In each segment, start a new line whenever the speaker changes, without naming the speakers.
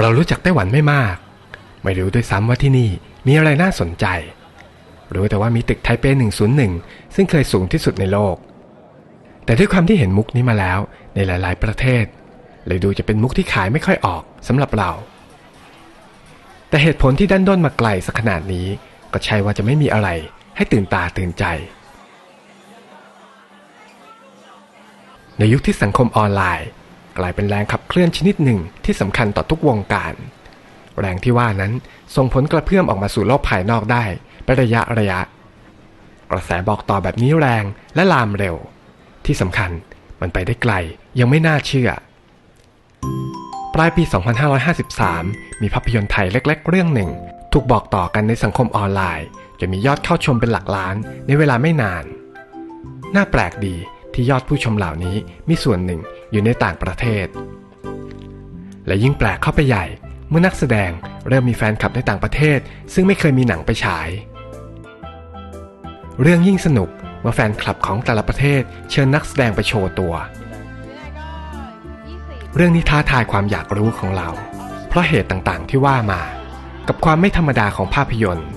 เรารู้จักไต้หวันไม่มาก ไม่รู้ด้วยซ้ำว่าที่นี่มีอะไรน่าสนใจ รู้แต่ว่ามีตึกไทเป 101 ซึ่งเคยสูงที่สุดในโลก แต่ด้วยความที่เห็นมุกนี้มาแล้วในหลาย ๆ ประเทศ เลยดูจะเป็นมุกที่ขายไม่ค่อยออกสำหรับเรา แต่เหตุผลที่ดันด้นมาไกลสักขนาดนี้ ก็ใช่ว่าจะไม่มีอะไรให้ตื่นตาตื่นใจ ในยุคที่สังคมออนไลน์ กลายเป็นแรงขับเคลื่อนชนิดหนึ่งที่สำคัญต่อทุกวงการ แรงที่ว่านั้นส่งผลกระเพื่อมออกมาสู่โลกภายนอกได้เป็นระยะระยะ กระแสบอกต่อแบบนี้แรงและลามเร็ว ที่สำคัญมันไปได้ไกลยังไม่น่าเชื่อ ปลายปี 2553 มีภาพยนตร์ไทยเล็ก ๆ เรื่องหนึ่ง ถูกบอกต่อกันในสังคมออนไลน์จนมียอดเข้าชมเป็นหลักล้านในเวลาไม่นาน น่าแปลกดีที่ยอดผู้ชมเหล่านี้มีส่วนหนึ่ง อยู่ในต่างประเทศ และยิ่งแปลกเข้าไปใหญ่เมื่อนักแสดงเริ่มมีแฟนคลับในต่างประเทศ ซึ่งไม่เคยมีหนังไปฉาย เรื่องยิ่งสนุกเมื่อแฟนคลับของแต่ละประเทศเชิญนักแสดงไปโชว์ตัว เรื่องนี้ท้าทายความอยากรู้ของเรา เพราะเหตุต่างๆที่ว่ามา กับความไม่ธรรมดาของภาพยนตร์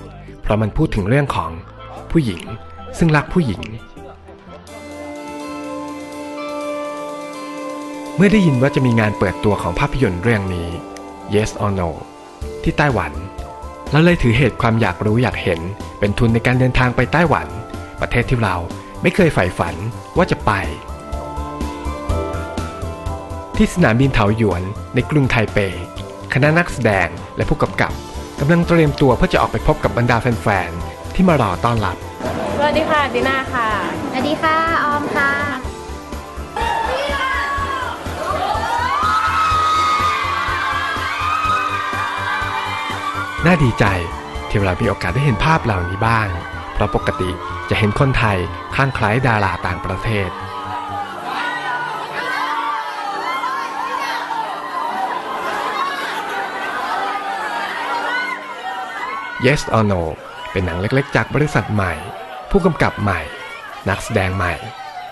เพราะมันพูดถึงเรื่องของผู้หญิงซึ่งรักผู้หญิง เมื่อได้ยินว่าจะมีงานเปิดตัวของภาพยนตร์เรื่องนี้ Yes or No ที่ไต้หวัน เราเลยถือเหตุความอยากรู้อยากเห็น เป็นทุนในการเดินทางไปไต้หวัน ประเทศที่เราไม่เคยใฝ่ฝันว่าจะไป ที่สนามบินเถาหยวนในกรุงไทเป คณะนักแสดงและผู้กำกับกำลังเตรียมตัวเพื่อจะออกไปพบกับบรรดาแฟนๆที่มารอต้อนรับ
สวัสดีค่ะดีน่าค่ะ
สวัสดีค่ะ ออมค่ะ
น่าดีใจที่เรามีโอกาสได้เห็นภาพเหล่านี้บ้าง เพราะปกติจะเห็นคนไทยคลั่งไคล้ดาราต่างประเทศ Yes or No เป็นหนังเล็กๆ จากบริษัทใหม่ ผู้กำกับใหม่ นักแสดงใหม่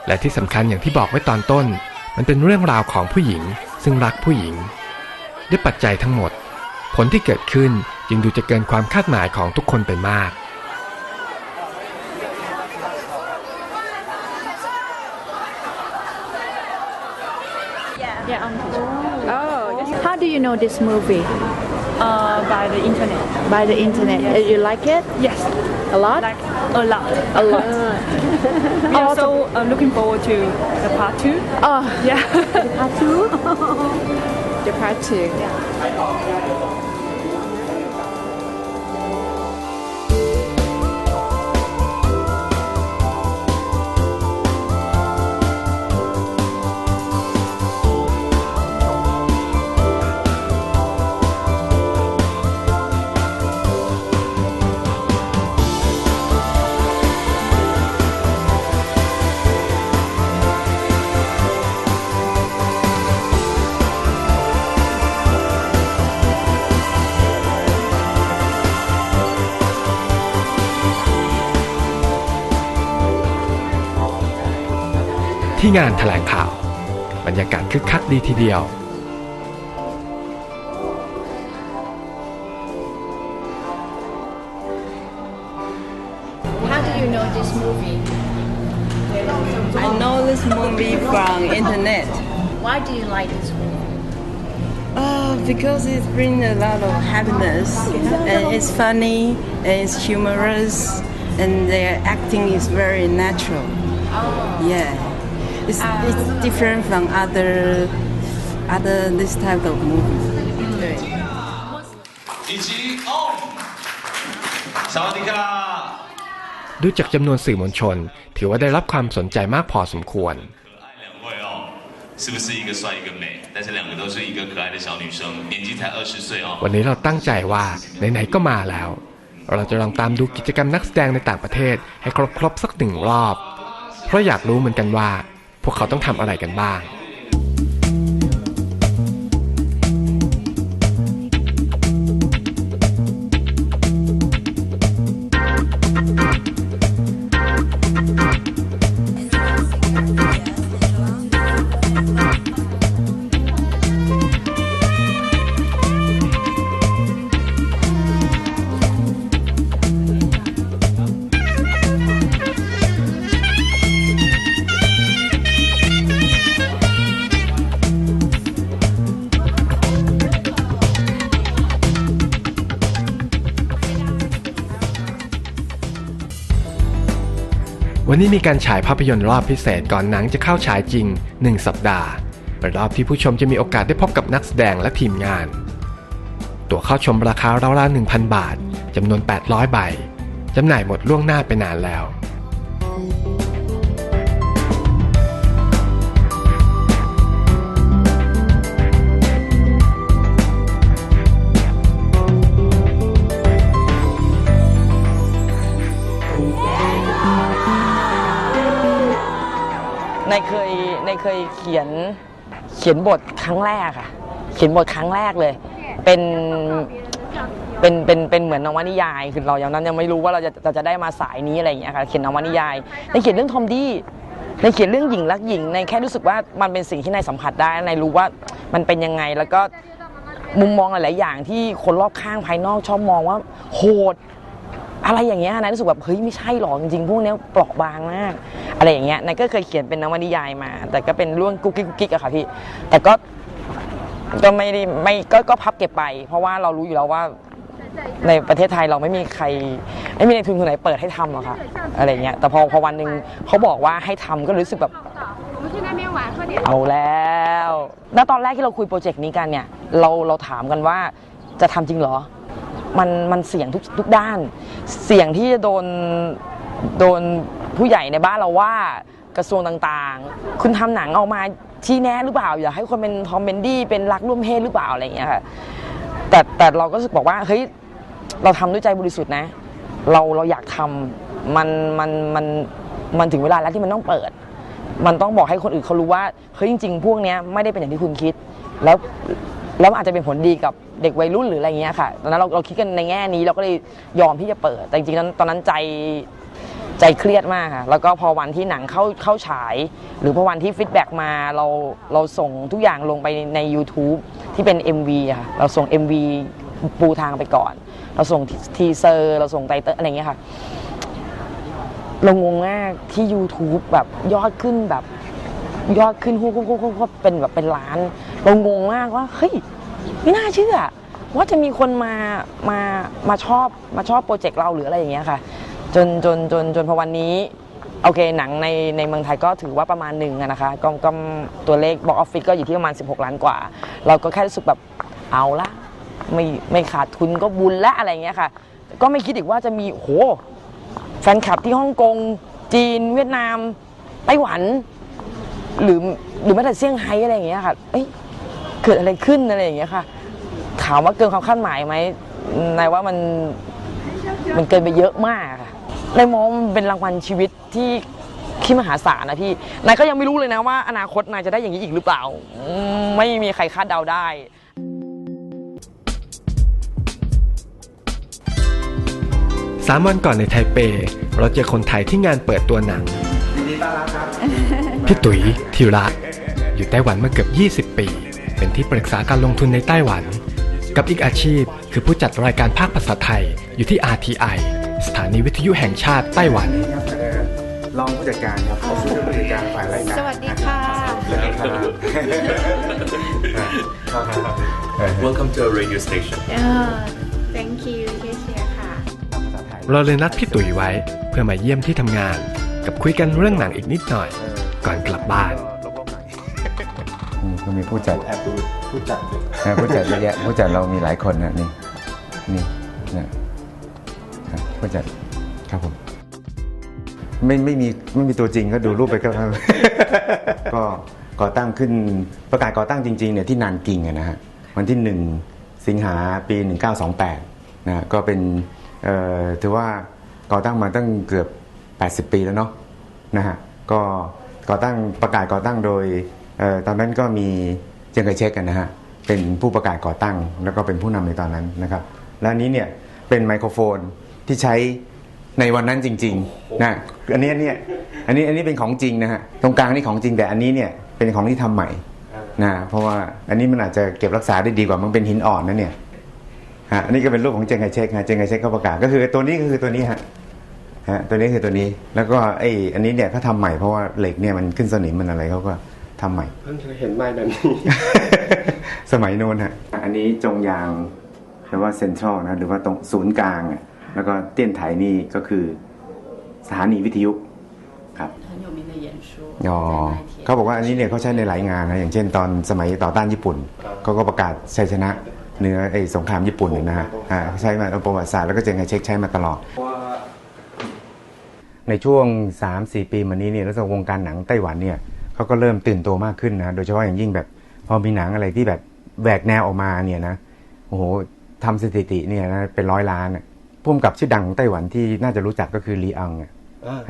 และที่สำคัญอย่างที่บอกไว้ตอนต้น มันเป็นเรื่องราวของผู้หญิง ซึ่งรักผู้หญิง ด้วยปัจจัยทั้งหมด ผลที่เกิดขึ้น จึงดูจะเกินความคาดหมายของทุกคนไปมาก
Yeah, I'm
Oh, how do you know this movie?
uh, by the internet.
By the internet. Uh, You like it?
Yes,
A lot?
like a lot.
A lot.
We are so uh, looking forward to the part two.
Oh,
Yeah.
part two? the part two.
ที่ งานแถลงข่าว บรรยากาศคึกคักดีทีเดียว
How do you know this movie?
I know this movie from internet.
Why do you like this movie?
Oh, because it brings a lot of happiness and it's funny and it's humorous and their acting is very natural. Yeah, It's, uh, it's different from other other this type of movie.
สวัสดีครับ
ดูจากจำนวนสื่อมวลชน ถือว่าได้รับความสนใจมากพอสมควรวันนี้เราตั้งใจว่าไหนๆก็มาแล้ว เราจะลองตามดูกิจกรรมนักแสดงในต่างประเทศ ให้ครบๆสักหนึ่งรอบ เพราะอยากรู้เหมือนกันว่า พวกเขาต้องทำอะไรกันบ้าง วันนี้มีการฉายภาพยนตร์รอบพิเศษก่อนหนังจะเข้าฉายจริง 1 สัปดาห์เป็นรอบที่ผู้ชมจะมีโอกาสได้พบกับนักแสดงและทีมงาน ตั๋วเข้าชมราคาราวๆ1,000 บาทจำนวน 800 ใบจำหน่ายหมดล่วงหน้าไปนานแล้ว
ในเคยในเคยเขียนเขียนบทครั้งแรกค่ะเขียนบทครั้งแรกเลย เป็นเป็นเป็นเป็นเหมือนนวนิยายคือเราอย่างนั้นยังไม่รู้ว่าเราจะเราจะได้มาสายนี้อะไรอย่างเงี้ยค่ะเขียนนวนิยายในเขียนเรื่องทอมดี้ในเขียนเรื่องหญิงรักหญิงในแค่รู้สึกว่ามันเป็นสิ่งที่นายสัมผัสได้ในรู้ว่ามันเป็นยังไงแล้วก็มุมมองหลาย ๆ อย่างที่คนรอบข้างภายนอกชอบมองว่าโหด อะไรอย่างเงี้ยนายรู้สึกแบบเฮ้ยไม่ใช่หรอกจริงๆพวกเนี้ยเปราะบางมาก อะไรอย่างเงี้ยนายก็เคยเขียนเป็นนวนิยายมา แต่ก็เป็นเรื่องกุ๊กกิ๊กกุ๊กกิ๊อะค่ะพี่แต่ก็ก็ไม่ได้ไม่ก็ก็พับเก็บไป เพราะว่าเรารู้อยู่แล้วว่าในประเทศไทยเราไม่มีใคร ไม่มีในทุนคนไหนเปิดให้ทำหรอกค่ะอะไรเงี้ยแต่พอพอวันหนึ่งเขาบอกว่าให้ทำก็รู้สึกแบบ เอาแล้ว แล้วตอนแรกที่เราคุยโปรเจกต์นี้กันเนี่ย เราเราถามกันว่าจะทำจริงหรอ มันมันเสี่ยงทุกทุกด้าน เสี่ยงที่จะโดนโดนผู้ใหญ่ในบ้านเราว่ากระทรวงต่างๆ คุณทำหนังออกมาชี้แนะหรือเปล่า อยากให้คนเป็นทอมเบนดี้เป็นรักร่วมเพศหรือเปล่าอะไรอย่างเงี้ยค่ะแต่แต่เราก็รู้สึกบอกว่าเฮ้ยเราทำด้วยใจบริสุทธิ์นะ เราเราอยากทำมันมันมันมันถึงเวลาแล้วที่มันต้องเปิด มันต้องบอกให้คนอื่นเขารู้ว่าเฮ้ยจริง ๆ พวกเนี้ยไม่ได้เป็นอย่างที่คุณคิด แล้ว แล้วมันอาจจะเป็นผลดีกับเด็กวัยรุ่นหรืออะไรเงี้ยค่ะ ตอนนั้นเราเราคิดกันในแง่นี้เราก็เลยยอมที่จะเปิด แต่จริงๆนั้นตอนนั้นใจใจเครียดมากค่ะ แล้วก็พอวันที่หนังเข้าเข้าฉาย หรือพอวันที่ฟีดแบ็กมาเราเราส่งทุกอย่างลงไปใน YouTube ที่เป็น MV ค่ะ เราส่ง MV ปูทางไปก่อน เราส่งทีเซอร์ เราส่งไตเตอร์อะไรเงี้ยค่ะ เรางงมากที่ YouTube แบบยอดขึ้นแบบยอดขึ้นฮู้ฮู้ฮู้ฮู้ฮู้เป็นแบบเป็นล้าน เรางงมากว่าเฮ้ยไม่น่าเชื่อ ว่าจะมีคนมามามาชอบมาชอบโปรเจกต์เราหรืออะไรอย่างเงี้ยค่ะ จนจนจนจนพอวันนี้โอเคหนังในในเมืองไทยก็ถือว่าประมาณหนึ่งนะคะก็ก็ตัวเลขบอกออฟฟิศก็อยู่ที่ประมาณ 16 ล้านกว่า เราก็แค่รู้สึกแบบเอาละไม่ไม่ขาดทุนก็บุญละอะไรอย่างเงี้ยค่ะ ก็ไม่คิดอีกว่าจะมีโหแฟนคลับที่ฮ่องกง จีน เวียดนามไต้หวัน หรือหรือแม้แต่เซี่ยงไฮ้อะไรอย่างเงี้ยค่ะเอ้ย เกิดอะไรขึ้นอะไรอย่างเงี้ยค่ะถามว่าเกินความคาดหมายไหมนายว่ามันมันเกินไปเยอะมากค่ะนายมองมันเป็นรางวัลชีวิตที่ที่มหาศาลนะพี่นายก็ยังไม่รู้เลยนะว่า อนาคตนายจะได้อย่างนี้อีกหรือเปล่าอืมไม่มีใครคาดเดาได้
สามวันก่อนในไทเป เราเจอคนไทยที่งานเปิดตัวหนังพี่ตุ๋ยธีระอยู่ไต้หวันมาเกือบ 20 ปี เป็นที่ปรึกษาการลงทุนในไต้หวัน กับอีกอาชีพ คือผู้จัดรายการภาคภาษาไทยอยู่ที่ RTI สถานีวิทยุแห่งชาติไต้หวัน
ครับเอ่อรองผู้จัดการครับผู้จัดการฝ่ายรายการ
สวัสดีค่ะ
Welcome to our radio station.
thank you เชียร์เชียร์ค่ะ
เราเลยนัดพี่ตุ๋ยไว้ เพื่อมาเยี่ยมที่ทำงาน กับคุยกันเรื่องหนังอีกนิดหน่อย ก่อนกลับบ้าน
อืมก็มีผู้จัด
แอบดูผู้จัดอยู่
นะผู้จัดเยอะแยะผู้จัดเรามีหลายคนนะนี่นี่นะครับผู้จัดครับผม ไม่ไม่มีไม่มีตัวจริงก็ดูรูปไปก็ ก็ก่อตั้งขึ้นประกาศก่อตั้งจริงๆเนี่ยที่นานกิงอะนะฮะวันที่หนึ่งสิงหาปี 1928นะฮะก็เป็นเอ่อถือว่าก่อตั้งมาตั้งเกือบ 80 ปีแล้วเนาะนะฮะก็ก่อตั้งประกาศก่อตั้งโดยเอ่อ ตอนนั้นก็มีเจียงไคเชกกันนะฮะเป็นผู้ประกาศก่อตั้ง แล้วก็เป็นผู้นำในตอนนั้นนะครับ และอันนี้เนี่ยเป็นไมโครโฟนที่ใช้ในวันนั้นจริงๆนะอันนี้เนี่ยอันนี้อันนี้เป็นของจริงนะฮะตรงกลางนี่ของจริงแต่อันนี้เนี่ยเป็นของที่ทำใหม่นะเพราะว่าอันนี้มันอาจจะเก็บรักษาได้ดีกว่ามันเป็นหินอ่อนนะเนี่ยฮะอันนี้ก็เป็นรูปของเจงไคเชกฮะเจงไคเชกเขาประกาศก็คือตัวนี้ก็คือตัวนี้ฮะฮะตัวนี้คือตัวนี้แล้วก็ไอ้อันนี้เนี่ยเขาทำใหม่เพราะว่าเหล็กเนี่ยมันขึ้นสนิมมันอะไรเขาก็ ทำใหม่
เพิ่งเคยเห็นไม้แบบนี้
สมัยโน้นฮะอันนี้จงยางหรือว่าเซ็นทรัลนะหรือว่าตรงศูนย์กลางอะแล้วก็เตี้ยนไถนี่ก็คือสถานีวิทยุอ๋อเขาบอกว่าอันนี้เนี่ยเขาใช้ในหลายงานนะอย่างเช่นตอนสมัยต่อต้านญี่ปุ่นเขาก็ประกาศชัยชนะเหนือไอ้สงครามญี่ปุ่นเนี่ยนะฮะอ่าใช้มาในประวัติศาสตร์แล้วก็เจงไคเช็คใช้มาตลอด ในช่วง 3-4 ปีมานี้เนี่ยแล้วก็วงการหนังไต้หวันเนี่ย เขาก็เริ่มตื่นตัวมากขึ้นนะ โดยเฉพาะอย่างยิ่งแบบ พอมีหนังอะไรที่แบบแหวกแนวออกมาเนี่ยนะโอ้โหทำสถิติเนี่ยนะเป็นร้อยล้านอะพุ่มกับชื่อดังของไต้หวันที่น่าจะรู้จักก็คือลีอังอะ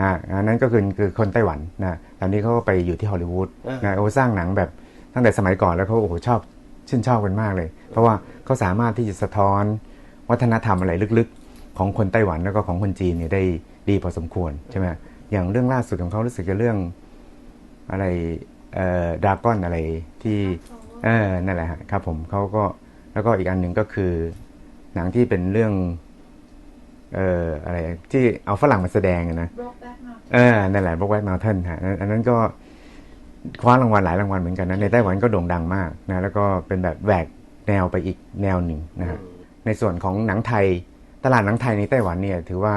อ่าอันนั้นก็คือคือคนไต้หวันนะตอนนี้เขาก็ไปอยู่ที่ฮอลลีวูดนะโอ้สร้างหนังแบบตั้งแต่สมัยก่อนแล้วเขาโอ้โหชอบชื่นชอบกันมากเลย เพราะว่าเขาสามารถที่จะสะท้อนวัฒนธรรมอะไรลึกๆ ของคนไต้หวันแล้วก็ของคนจีนเนี่ยได้ดีพอสมควรใช่ไหมอย่างเรื่องล่าสุดของเขารู้สึกจะเรื่อง อะไรเอ่อดราก้อนอะไรที่เออนั่นแหละฮะครับผมเขาก็แล้วก็อีกอันหนึ่งก็คือ หนังที่เป็นเรื่อง เอ่ออะไรที่เอาฝรั่งมาแสดงอะนะเออนั่นแหละ Brokeback Mountain ฮะอันอันนั้นก็คว้ารางวัลหลายรางวัลเหมือนกันนะในไต้หวันก็โด่งดังมากนะแล้วก็เป็นแบบแหวกแนวไปอีกแนวหนึ่งนะฮะในส่วนของหนังไทยตลาดหนังไทยในไต้หวันเนี่ย ถือว่า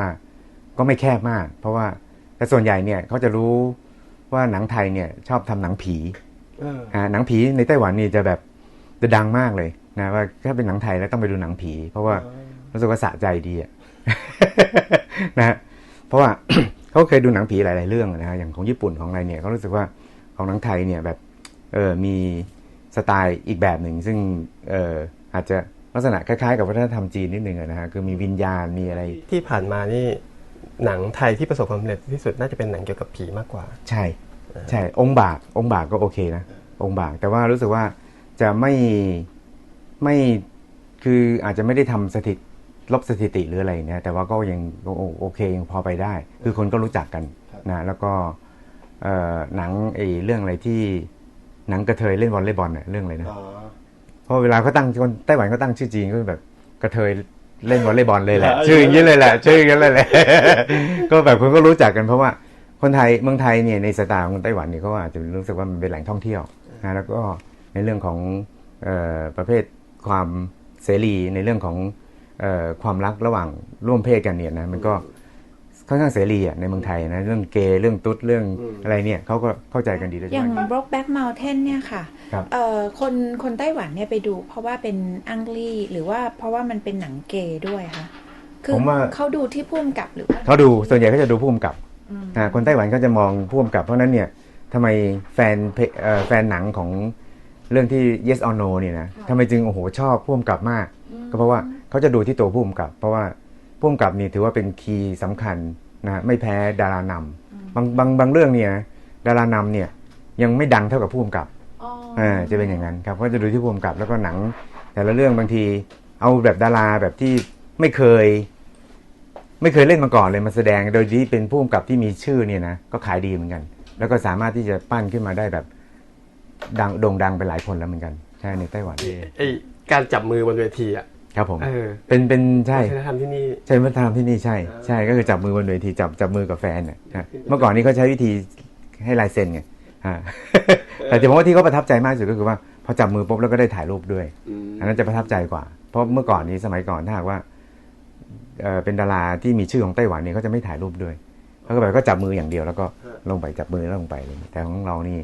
ก็ไม่แคบมาก เพราะว่าแต่ส่วนใหญ่เนี่ยเขาจะรู้ ว่าหนังไทยเนี่ยชอบทำหนังผีอ่าหนังผีในไต้หวันนี่จะแบบจะดังมากเลยนะว่าถ้าเป็นหนังไทยแล้วต้องไปดูหนังผี เพราะว่ารู้สึกว่าสะใจดีอะนะฮะเพราะว่าเขาเคยดูหนังผีหลาย ๆ เรื่องนะฮะอย่างของญี่ปุ่นของอะไรเนี่ยเขารู้สึกว่าของหนังไทยเนี่ยแบบเออมีสไตล์อีกแบบหนึ่งซึ่งเอออาจจะลักษณะคล้าย ๆ กับวัฒนธรรมจีนนิดนึงอะนะฮะคือมีวิญญาณมีอะไร
ที่ผ่านมานี่ หนังไทยที่ประสบความสำเร็จที่สุดน่าจะเป็นหนังเกี่ยวกับผีมากกว่า
ใช่ ใช่ องค์บากองค์บากก็โอเคนะองค์บาก แต่ว่ารู้สึกว่าจะไม่ไม่คืออาจจะไม่ได้ทำสถิติลบสถิติหรืออะไรเนี่ยแต่ว่าก็ยังโอโอโอเคยังพอไปได้ คือคนก็รู้จักกันนะแล้วก็เอ่อหนังไอ้เรื่องอะไรที่หนังกระเทยเล่นวอลเลย์บอลเนี่ยเรื่องอะไรนะเพราะเวลาเขาตั้งคนไต้หวันเขาตั้งชื่อจีนก็แบบกระเทย เล่นวอลเลย์บอลเลยแหละ ชื่ออย่างนี้เลยแหละ ชื่ออย่างนี้เลยแหละ ก็แบบคนก็รู้จักกันเพราะว่าคนไทยเมืองไทยเนี่ยในสายตาของคนไต้หวันเนี่ยเขาอาจจะรู้สึกว่ามันเป็นแหล่งท่องเที่ยวนะแล้วก็ในเรื่องของเออประเภทความเสรีในเรื่องของเออความรักระหว่างร่วมเพศกันเนี่ยนะมันก็ ค่อนข้างเสรีอะในเมืองไทยนะเรื่องเกย์เรื่องตุ๊ดเรื่องอะไรเนี่ยเขาก็เข้าใจกันดีโดยเฉ
อย่าง
พาะ
Brokeback Mountain เนี่ยค่ะ
ครับ
เอ่อคนคนไต้หวันเนี่ยไปดู เพราะว่าเป็นอังลี่หรือว่าเพราะว่ามันเป็นหนังเกย์ด้วยคะคือ
ผมว่า
เขาดูที่พุ่มกับหรือว่า
เขาดูส่วนใหญ่เขาจะดูผู้กำกับอ่าคนไต้หวันก็จะมองผู้กำกับ เพราะฉะนั้นเนี่ยทำไมแฟนเพเอ่อแฟนหนังของเรื่องที่ yes or no เนี่ยนะทำไมจึงโอ้โหชอบผู้กำกับมาก ก็เพราะว่าเขาจะดูที่ตัวผู้กำกับ เพราะว่า ผู้กำกับนี่ถือว่าเป็นคีย์สำคัญนะไม่แพ้ดารานำบางบางบางเรื่องเนี่ยดารานำเนี่ยยังไม่ดังเท่ากับผู้กำกับอ่าจะเป็นอย่างนั้นครับก็จะดูที่ผู้กำกับแล้วก็หนัง แต่ละเรื่องบางทีเอาแบบดาราแบบที่ไม่เคย ไม่เคยเล่นมาก่อนเลยมาแสดง โดยที่เป็นผู้กำกับที่มีชื่อเนี่ยนะก็ขายดีเหมือนกัน แล้วก็สามารถที่จะปั้นขึ้นมาได้แบบดังโด่งดังไปหลายคนแล้วเหมือนกัน ใช่ในไต้หวัน
ไอการจับมือบนเวทีอะ
ครับผม
เออ
เป็นเป็นใช่
วัฒนธรรมที่นี่
ใช่วัฒนธรรมที่นี่ใช่ ใช่ก็คือจับมือบนเวทีจับจับมือกับแฟนเนี่ยนะเมื่อก่อนนี้เขาใช้วิธีให้ลายเซ็นไงอ่าแต่ที่ผมว่าที่เขาประทับใจมากที่สุดก็คือว่าพอจับมือปุ๊บแล้วก็ได้ถ่ายรูปด้วย อันนั้นจะประทับใจกว่า เพราะเมื่อก่อนนี้สมัยก่อนถ้าหากว่าเอ่อเป็นดาราที่มีชื่อของไต้หวันเนี่ยเขาจะไม่ถ่ายรูปด้วยเขาก็แบบก็จับมืออย่างเดียวแล้วก็ลงไปจับมือแล้วลงไปเลยแต่ของเรานี่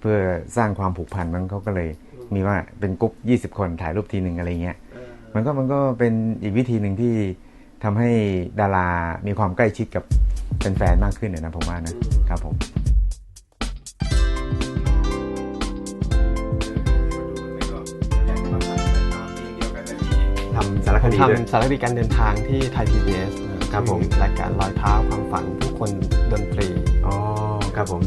เพื่อสร้างความผูกพันมันเขาก็เลยมีว่าเป็นกรุ๊ปยี่สิบคนถ่ายรูปทีหนึ่งอะไรเงี้ย มันก็มันก็เป็นอีกวิธีหนึ่งที่ทำให้ดารามีความใกล้ชิดกับแฟนๆมากขึ้นเนี่ยนะผมว่านะครับผมทำสารคดีด้วย
ทำสารคดีการเดินทางที่ไทยพีบีเอส
ครับผม
รายการรอยเท้าความฝันผู้คนดนตรี
อ๋อครับผม